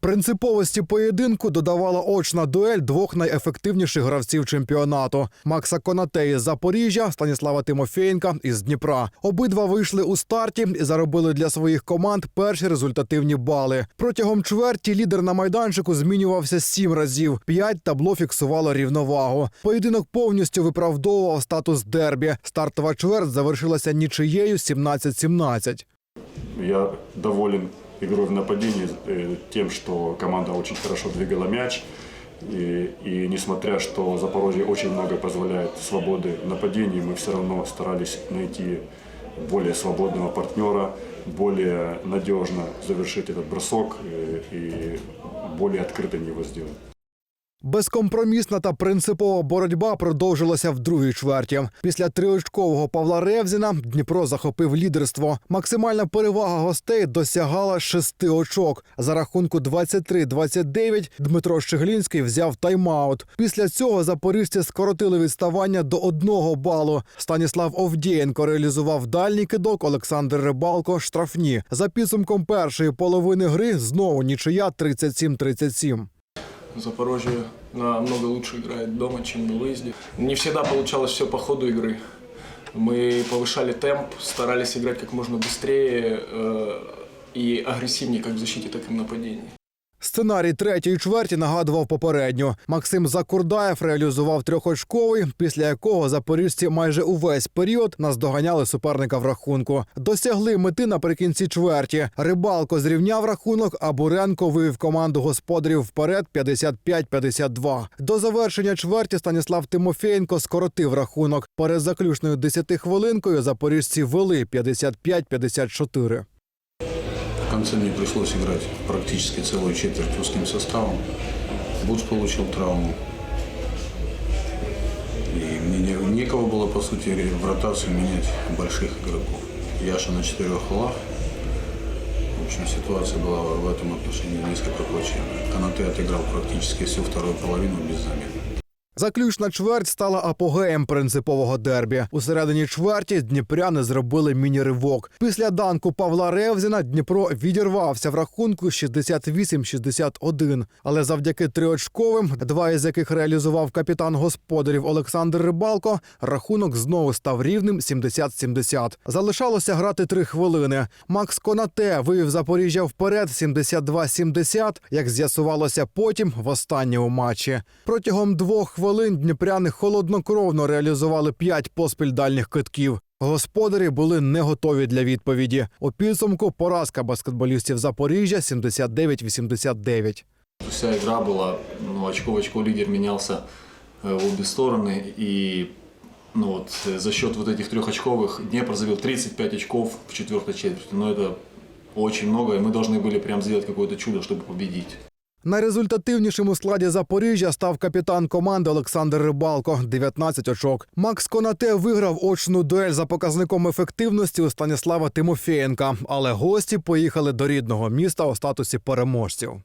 Принциповості поєдинку додавала очна дуель двох найефективніших гравців чемпіонату: Макса Конате із Запоріжжя, Станіслава Тимофєєнка із Дніпра. Обидва вийшли у старті і заробили для своїх команд перші результативні бали. Протягом чверті лідер на майданчику змінювався сім разів. П'ять табло фіксувало рівновагу. Поєдинок повністю виправдовував статус дербі. Стартова чверть завершилася нічиєю 17-17. Я доволен игрой в нападении, э, тем, что команда очень хорошо двигала мяч. И, и несмотря, что Запорожье очень много позволяет свободы в мы все равно старались найти более свободного партнера, более надежно завершить этот бросок э, и более открыто его сделать. Безкомпромісна та принципова боротьба продовжилася в другій чверті. Після триочкового Павла Ревзіна Дніпро захопив лідерство. Максимальна перевага гостей досягала шести очок. За рахунку 23-29 Дмитро Щеглінський взяв тайм-аут. Після цього запоріжці скоротили відставання до одного балу. Станіслав Овдієнко реалізував дальній кидок, Олександр Рибалко штрафні. За підсумком першої половини гри знову нічия 37-37. Запорожье намного лучше играет дома, чем на выезде. Не всегда получалось все по ходу игры. Мы повышали темп, старались играть как можно быстрее э, и агрессивнее как в защите, так и в нападении. Сценарій третьої чверті нагадував попередню. Максим Закурдаєв реалізував трьохочковий, після якого запоріжці майже увесь період наздоганяли суперника в рахунку. Досягли мети наприкінці чверті. Рибалко зрівняв рахунок, а Буренко вивів команду господарів вперед 55-52. До завершення чверті Станіслав Тимофєєнко скоротив рахунок. Перед заключною 10 хвилинкою запоріжці вели 55-54. В конце мне пришлось играть практически целую четверть узким составом. Буц получил травму. И мне не- некого было, по сути, в ротацию менять больших игроков. Яша на четырех лах. В общем, ситуация была в этом отношении несколько плачевная. Канате отыграл практически всю вторую половину без замен. Заключна чверть стала апогеєм принципового дербі. У середині чверті дніпряни зробили міні-ривок. Після данку Павла Ревзіна Дніпро відірвався в рахунку 68-61. Але завдяки триочковим, два із яких реалізував капітан господарів Олександр Рибалко, рахунок знову став рівним 70-70. Залишалося грати три хвилини. Макс Конате вивів Запоріжжя вперед 72-70, як з'ясувалося потім в останньому матчі. Протягом двох хвилин дніпряни холоднокровно реалізували п'ять поспіль дальніх китків. Господарі були не готові для відповіді. У підсумку поразка баскетболістів Запоріжжя 79-89. Вся игра была, ну, очко в очко лидер менялся э, в обе стороны. И ну, вот, э, за счет вот этих трехочковых Днепр забил 35 очков в четвертой четверти. Но это очень много, и мы должны были прям сделать какое-то чудо, чтобы победить. Найрезультативнішим у складі Запоріжжя став капітан команди Олександр Рибалко 19 очок. Макс Конате виграв очну дуель за показником ефективності у Станіслава Тимофєєнка, але гості поїхали до рідного міста у статусі переможців.